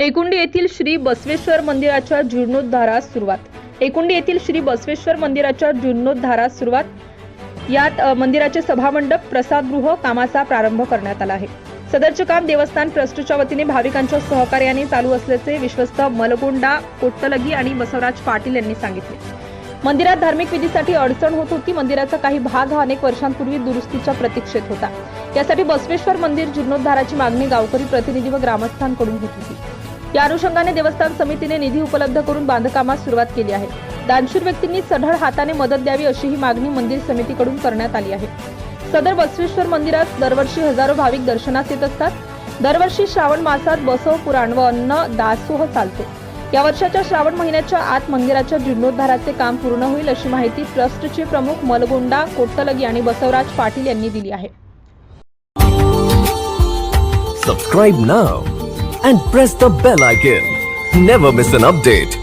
एकुंडी येथील श्री बसवेश्वर मंदिराच्या जीर्णोद्धारास सुरुवात. एकुंडी येथील श्री बसवेश्वर मंदिराच्या जीर्णोद्धारास सुरुवात. यात मंदिराचे सभामंडप प्रसादगृह कामाचा प्रारंभ करण्यात आला आहे. सदरचे काम देवस्थान ट्रस्टच्या वतीने भाविकांच्या सहकार्याने चालू असल्याचे विश्वस्त मलगोंडा कोट्टलगी आणि बसवराज पाटील यांनी सांगितले. मंदिरात धार्मिक विधीसाठी अडचण होत होती. मंदिराचा काही भाग हा अनेक वर्षांपूर्वी दुरुस्तीच्या प्रतीक्षेत होता. यासाठी बसवेश्वर मंदिर जीर्णोद्धाराची मागणी गावकरी प्रतिनिधी व ग्रामस्थांकडून होत होती. या अनुषंगाने देवस्थान समितीने निधी उपलब्ध करून बांधकामास सुरुवात केली आहे. दानशूर व्यक्तींनी सढळ हाताने मदत द्यावी अशी ही मागणी मंदिर समितीकडून करण्यात आली आहे. सदर बसवेश्वर मंदिरात दरवर्षी हजारो भाविक दर्शनास येत असतात. दरवर्षी श्रावण मासात बसव पुराण व अन्न दासोह चालतो. या वर्षाच्या श्रावण महिन्याच्या आत मंदिराच्या जीर्णोद्धाराचे काम पूर्ण होईल अशी माहिती ट्रस्टचे प्रमुख मलगोंडा कोट्टलगी आणि बसवराज पाटील यांनी दिली आहे. Subscribe now and press the bell icon never miss an update